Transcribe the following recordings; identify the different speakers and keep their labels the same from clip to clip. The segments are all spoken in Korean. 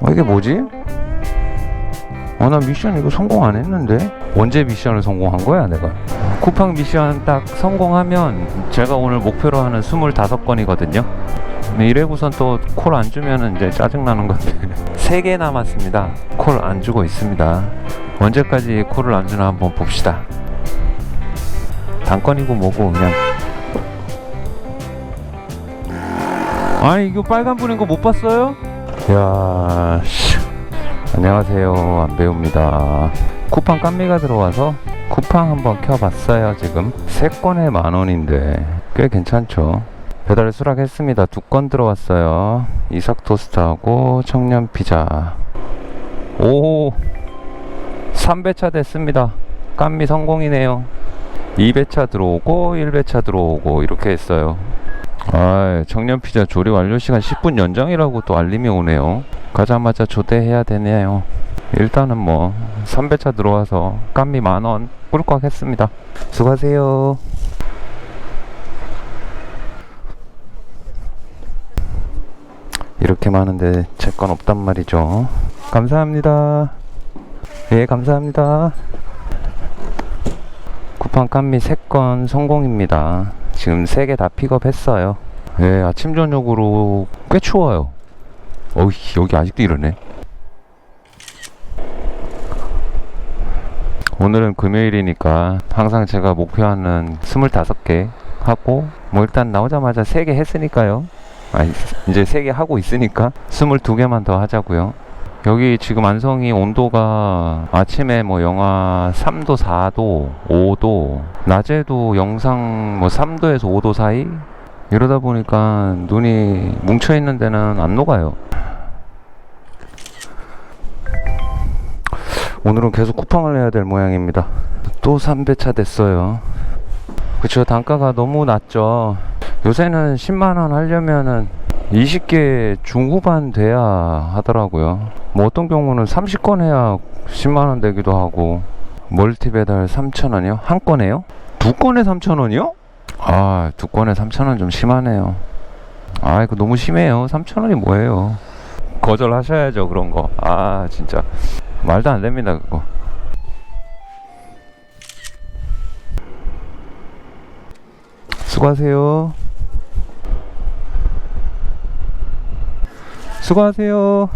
Speaker 1: 어, 이게 뭐지? 어, 나 미션 이거 성공 안 했는데? 언제 미션을 성공한 거야, 내가? 쿠팡 미션 딱 성공하면 제가 오늘 목표로 하는 25건이거든요. 네, 이래고선 또 콜 안 주면은 이제 짜증나는 건데. 3개 남았습니다. 콜 안 주고 있습니다. 언제까지 콜을 안 주나 한번 봅시다. 단건이고 뭐고 그냥. 아니 이거 빨간 불인 거 못 봤어요? 야, 씨. 안녕하세요. 안배우입니다. 쿠팡 깜미가 들어와서 쿠팡 한번 켜봤어요. 지금 세 건에 만 원인데 꽤 괜찮죠. 배달 수락했습니다. 두 건 들어왔어요. 이삭 토스트하고 청년 피자. 오, 3배차 됐습니다. 깜미 성공이네요. 2배차 들어오고 1배차 들어오고 이렇게 했어요. 아, 청년 피자 조리 완료 시간 10분 연장이라고 또 알림이 오네요. 가자마자 조대해야 되네요. 일단은 뭐 3배차 들어와서 깜미 만원 꿀꺽 했습니다. 수고하세요. 이렇게 많은데 제 건 없단 말이죠. 감사합니다. 예, 감사합니다. 쿠팡 깜미 3건 성공입니다. 지금 3개 다 픽업했어요. 예, 아침 저녁으로 꽤 추워요. 어이, 여기 아직도 이러네. 오늘은 금요일이니까 항상 제가 목표하는 25개 하고 뭐 일단 나오자마자 3개 했으니까요. 아, 이제 3개 하고 있으니까 22개만 더 하자고요. 여기 지금 안성이 온도가 아침에 뭐 영하 3도, 4도, 5도, 낮에도 영상 뭐 3도에서 5도 사이 이러다 보니까 눈이 뭉쳐 있는 데는 안 녹아요. 오늘은 계속 쿠팡을 해야 될 모양입니다. 또 3배차 됐어요. 그쵸, 단가가 너무 낮죠. 요새는 10만원 하려면은 20개 중후반 돼야 하더라고요. 뭐 어떤 경우는 30건 해야 10만원 되기도 하고, 멀티 배달 3,000원이요? 한 건에요? 두 건에 3,000원이요? 아, 두 건에 3,000원 좀 심하네요. 아, 이거 너무 심해요. 3,000원이 뭐예요? 거절하셔야죠, 그런 거. 아, 진짜. 말도 안 됩니다, 그거. 수고하세요. 수고하세요.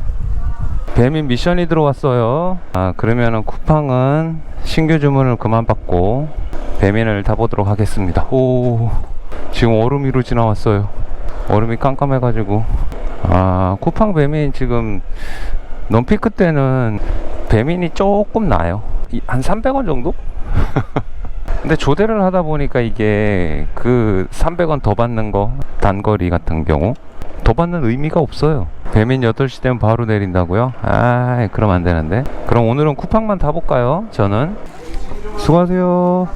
Speaker 1: 배민 미션이 들어왔어요. 아, 그러면은 쿠팡은 신규 주문을 그만 받고 배민을 타보도록 하겠습니다. 오, 지금 얼음 위로 지나왔어요. 얼음이 깜깜해가지고. 아, 쿠팡 배민 지금 논피크 때는 배민이 조금 나요. 이- 한 300원 정도? 근데 조대를 하다 보니까 이게 그 300원 더 받는 거 단거리 같은 경우 더 받는 의미가 없어요. 배민 8시 되면 바로 내린다고요? 아, 그럼 안 되는데. 그럼 오늘은 쿠팡만 타볼까요? 저는. 수고하세요.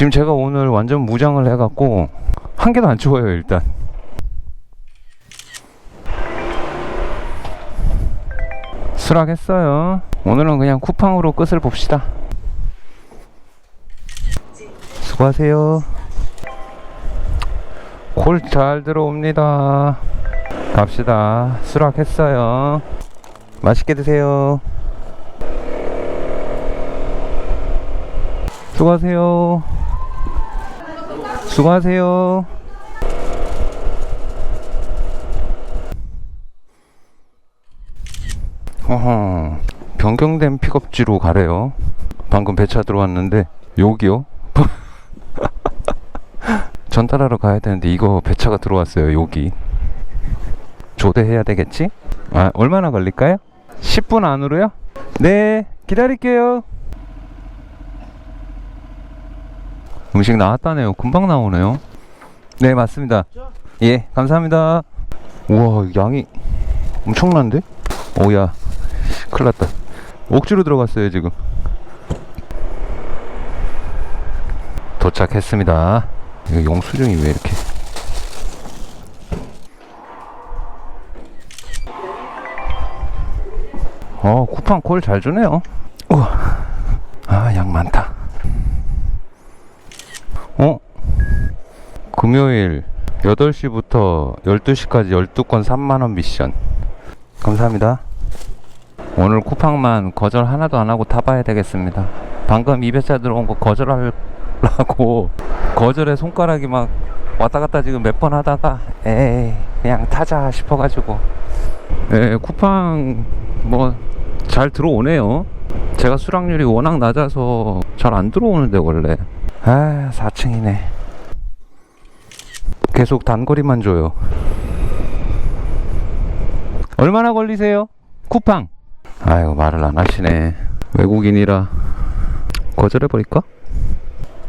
Speaker 1: 지금 제가 오늘 완전 무장을 해갖고 한 개도 안 추워요, 일단. 수락했어요. 오늘은 그냥 쿠팡으로 끝을 봅시다. 수고하세요. 콜 잘 들어옵니다. 갑시다. 수락했어요. 맛있게 드세요. 수고하세요. 수고하세요. 어허, 변경된 픽업지로 가래요. 방금 배차 들어왔는데 여기요? 전달하러 가야 되는데 이거 배차가 들어왔어요. 여기 조대해야 되겠지? 아 얼마나 걸릴까요? 10분 안으로요? 네 기다릴게요. 음식 나왔다네요. 금방 나오네요. 네 맞습니다. 예 감사합니다. 우와 양이 엄청난데? 오야 큰일 났다. 옥주로 들어갔어요 지금. 도착했습니다. 이거 영수증이 왜 이렇게? 어 쿠팡 콜 잘 주네요. 우와, 아 양 많다. 어 금요일 8시부터 12시까지 12건 3만원 미션. 감사합니다. 오늘 쿠팡만 거절 하나도 안 하고 타봐야 되겠습니다. 방금 200자 들어온 거 거절하려고 거절에 손가락이 막 왔다 갔다 지금 몇 번 하다가 에이 그냥 타자 싶어가지고 예, 쿠팡 뭐 잘 들어오네요. 제가 수락률이 워낙 낮아서 잘 안 들어오는데 원래 아 4층이네. 계속 단거리만 줘요. 얼마나 걸리세요? 쿠팡. 아이고 말을 안 하시네. 외국인이라 거절해 버릴까?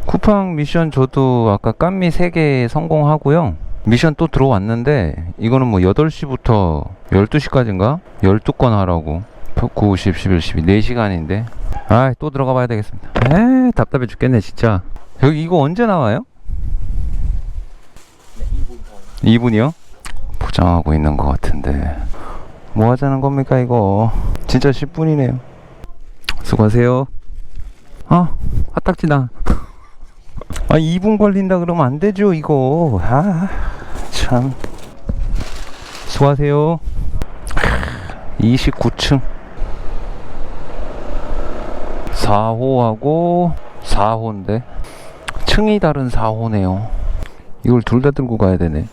Speaker 1: 쿠팡 미션 저도 아까 깜미 3개 성공하고요. 미션 또 들어왔는데 이거는 뭐 8시부터 12시까지인가? 12건 하라고 9, 10, 11, 12 4시간인데 아 또 들어가 봐야 되겠습니다 에 답답해 죽겠네 진짜 여기 이거 언제 나와요? 2분이요? 포장하고 있는 것 같은데. 뭐 하자는 겁니까 이거? 진짜 10분이네요. 수고하세요. 아 화딱지나 아 2분 걸린다 그러면 안 되죠 이거. 아 참. 수고하세요. 29층. 4호하고 4호인데. 층이 다른 4호네요. 이걸 둘 다 들고 가야 되네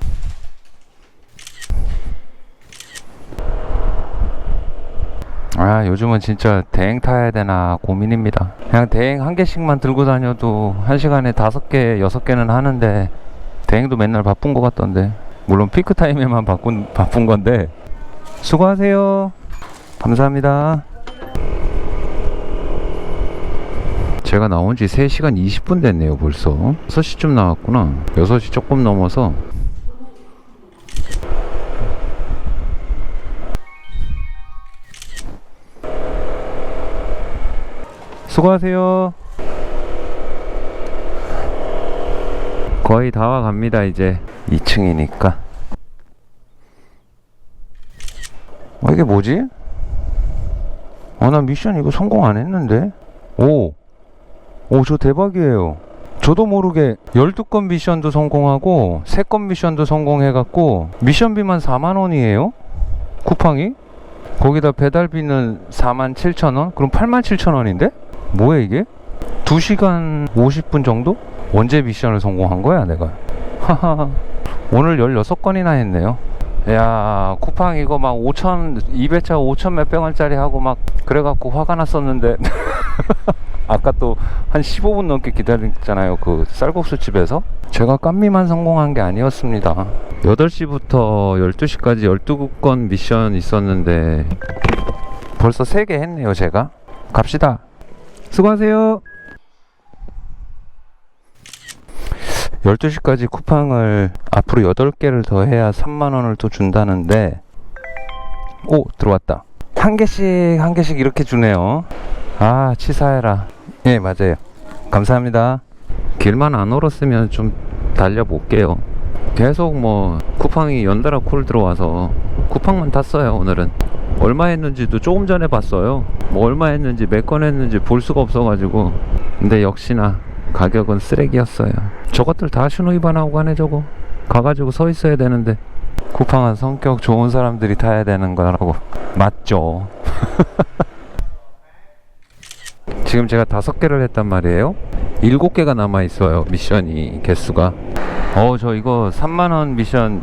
Speaker 1: 아 요즘은 진짜 대행 타야 되나 고민입니다. 그냥 대행 한 개씩만 들고 다녀도 한 시간에 다섯 개 여섯 개는 하는데 대행도 맨날 바쁜 것 같던데. 물론 피크 타임에만 바꾼, 바쁜 건데. 수고하세요. 감사합니다. 제가 나온 지 3시간 20분 됐네요 벌써. 6시쯤 나왔구나. 6시 조금 넘어서 수고하세요 거의 다 와갑니다 이제 2층이니까 어 이게 뭐지? 아 나 미션 이거 성공 안 했는데 오 오, 저 대박이에요. 저도 모르게 12건 미션도 성공하고 3건 미션도 성공해갖고 미션비만 4만원이에요? 쿠팡이? 거기다 배달비는 4만 7천원? 그럼 8만 7천원인데? 뭐야 이게? 2시간 50분 정도? 언제 미션을 성공한 거야 내가? 하하 오늘 16건이나 했네요. 야 쿠팡 이거 막 5천 200차 5천 몇백 원짜리 하고 막 그래갖고 화가 났었는데 아까 또 한 15분 넘게 기다렸잖아요 그 쌀국수 집에서 제가 깜미만 성공한 게 아니었습니다 8시부터 12시까지 12건 미션 있었는데 벌써 3개 했네요 제가 갑시다 수고하세요. 12시까지 쿠팡을 앞으로 8개를 더 해야 3만원을 또 준다는데 오 들어왔다. 한 개씩 한 개씩 이렇게 주네요. 아 치사해라. 예 맞아요. 감사합니다. 길만 안 얼었으면 좀 달려볼게요. 계속 뭐 쿠팡이 연달아 콜 들어와서 쿠팡만 탔어요 오늘은 얼마 했는지도 조금 전에 봤어요 뭐 얼마 했는지 몇 건 했는지 볼 수가 없어가지고 근데 역시나 가격은 쓰레기였어요 저것들 다 신호 위반하고 가네 저거 가가지고 서 있어야 되는데 쿠팡은 성격 좋은 사람들이 타야 되는 거라고 맞죠 지금 제가 다섯 개를 했단 말이에요. 일곱 개가 남아 있어요. 미션이 개수가. 어, 저 이거 3만 원 미션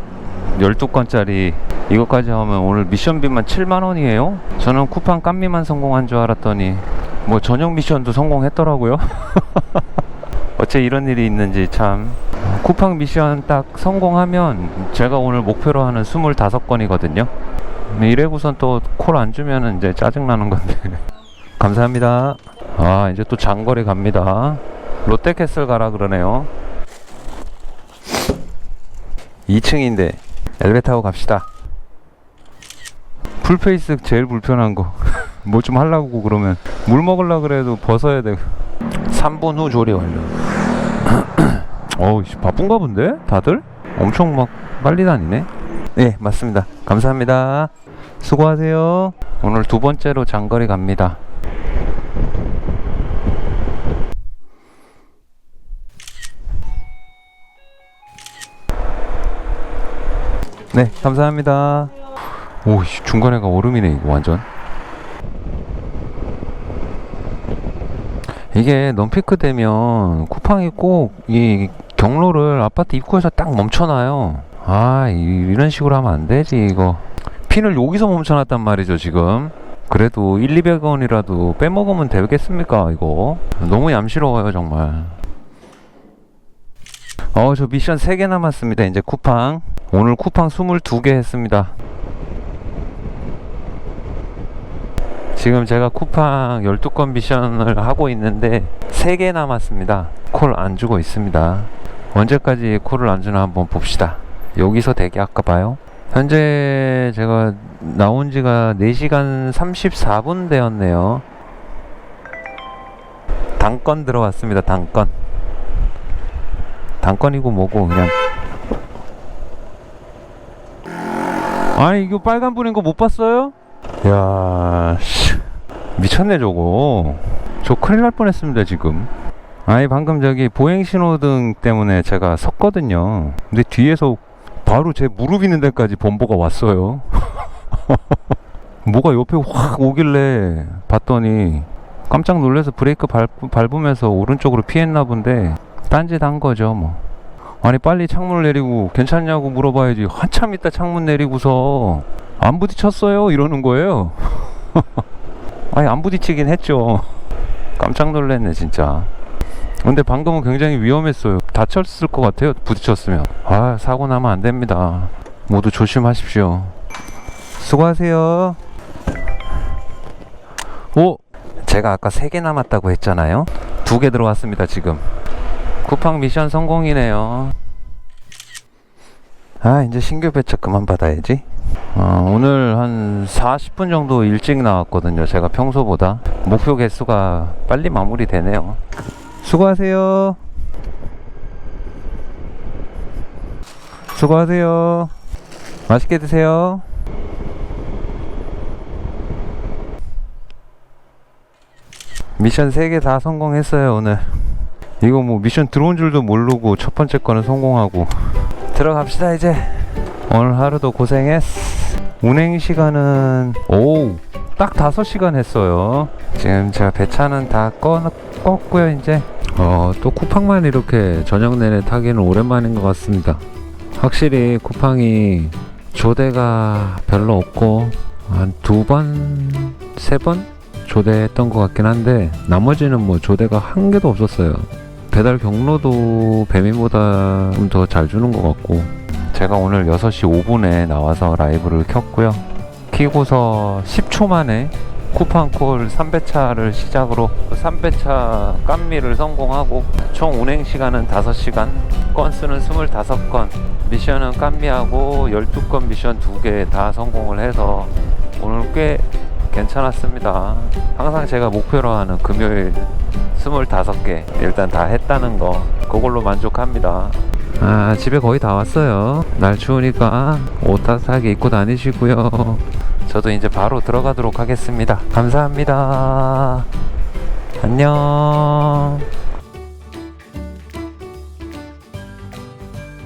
Speaker 1: 12건짜리 이거까지 하면 오늘 미션비만 7만 원이에요. 저는 쿠팡 깜미만 성공한 줄 알았더니 뭐 전용 미션도 성공했더라고요. 어째 이런 일이 있는지 참. 쿠팡 미션 딱 성공하면 제가 오늘 목표로 하는 25건이거든요. 이래고선 또 콜 안 주면은 이제 짜증나는 건데. 감사합니다. 아, 이제 또 장거리 갑니다. 롯데캐슬 가라 그러네요. 2층인데 엘베 타고 갑시다. 풀페이스 제일 불편한 거. 뭐 좀 하려고 그러면 물 먹으려 그래도 벗어야 돼. 3분 후 조리 완료. 어우, 씨, 바쁜가 본데? 다들? 엄청 막 빨리 다니네. 네, 맞습니다. 감사합니다. 수고하세요. 오늘 두 번째로 장거리 갑니다. 네, 감사합니다. 오, 씨, 중간에가 얼음이네, 이거 완전. 이게 넘피크 되면 쿠팡이 꼭 이 경로를 아파트 입구에서 딱 멈춰놔요. 아, 이, 이런 식으로 하면 안 되지, 이거. 핀을 여기서 멈춰놨단 말이죠, 지금. 그래도 1, 200원이라도 빼먹으면 되겠습니까, 이거? 너무 얌시러워요, 정말. 어, 저 미션 3개 남았습니다. 이제 쿠팡. 오늘 쿠팡 22개 했습니다. 지금 제가 쿠팡 12건 미션을 하고 있는데 3개 남았습니다. 콜 안 주고 있습니다. 언제까지 콜을 안 주나 한번 봅시다. 여기서 대기할까 봐요. 현재 제가 나온 지가 4시간 34분 되었네요. 당건 들어왔습니다. 당건. 당건이고 뭐고 그냥 아니 이거 빨간불인 거 못 봤어요? 야 씨. 미쳤네 저거. 저 큰일 날 뻔했습니다 지금. 아니 방금 저기 보행 신호등 때문에 제가 섰거든요. 근데 뒤에서 바로 제 무릎 있는 데까지 범보가 왔어요. 뭐가 옆에 확 오길래 봤더니 깜짝 놀라서 브레이크 밟, 밟으면서 오른쪽으로 피했나 본데 딴짓 한 거죠 뭐. 아니 빨리 창문을 내리고 괜찮냐고 물어봐야지. 한참 있다 창문 내리고서 안 부딪혔어요? 이러는 거예요. 아니 안 부딪히긴 했죠. 깜짝 놀랐네 진짜. 근데 방금은 굉장히 위험했어요. 다쳤을 것 같아요 부딪혔으면. 아 사고 나면 안 됩니다. 모두 조심하십시오. 수고하세요. 오! 제가 아까 3개 남았다고 했잖아요. 2개 들어왔습니다 지금. 쿠팡 미션 성공이네요. 아, 이제 신규 배차 그만 받아야지. 어, 오늘 한 40분 정도 일찍 나왔거든요. 제가 평소보다. 목표 개수가 빨리 마무리 되네요. 수고하세요. 수고하세요. 맛있게 드세요. 미션 3개 다 성공했어요, 오늘. 이거 뭐 미션 들어온 줄도 모르고 첫 번째 거는 성공하고 들어갑시다 이제. 오늘 하루도 고생했어 운행 시간은 오딱 5시간 했어요. 지금 제가 배차는 다 꺼, 껐고요 이제. 어, 또 쿠팡만 이렇게 저녁 내내 타기는 오랜만인 것 같습니다. 확실히 쿠팡이 조대가 별로 없고 한 두 번, 세 번 조대했던 것 같긴 한데 나머지는 뭐 조대가 한 개도 없었어요 배달 경로도 배민보다 좀 더 잘 주는 것 같고. 제가 오늘 6시 5분에 나와서 라이브를 켰고요. 키고서 10초 만에 쿠팡콜 3배차를 시작으로 3배차 깜미를 성공하고 총 운행 시간은 5시간 건수는 25건 미션은 깜미하고 12건 미션 2개 다 성공을 해서 오늘 꽤 괜찮았습니다. 항상 제가 목표로 하는 금요일 25개 일단 다 했다는 거 그걸로 만족합니다. 아 집에 거의 다 왔어요. 날 추우니까 옷 따뜻하게 입고 다니시고요. 저도 이제 바로 들어가도록 하겠습니다. 감사합니다. 안녕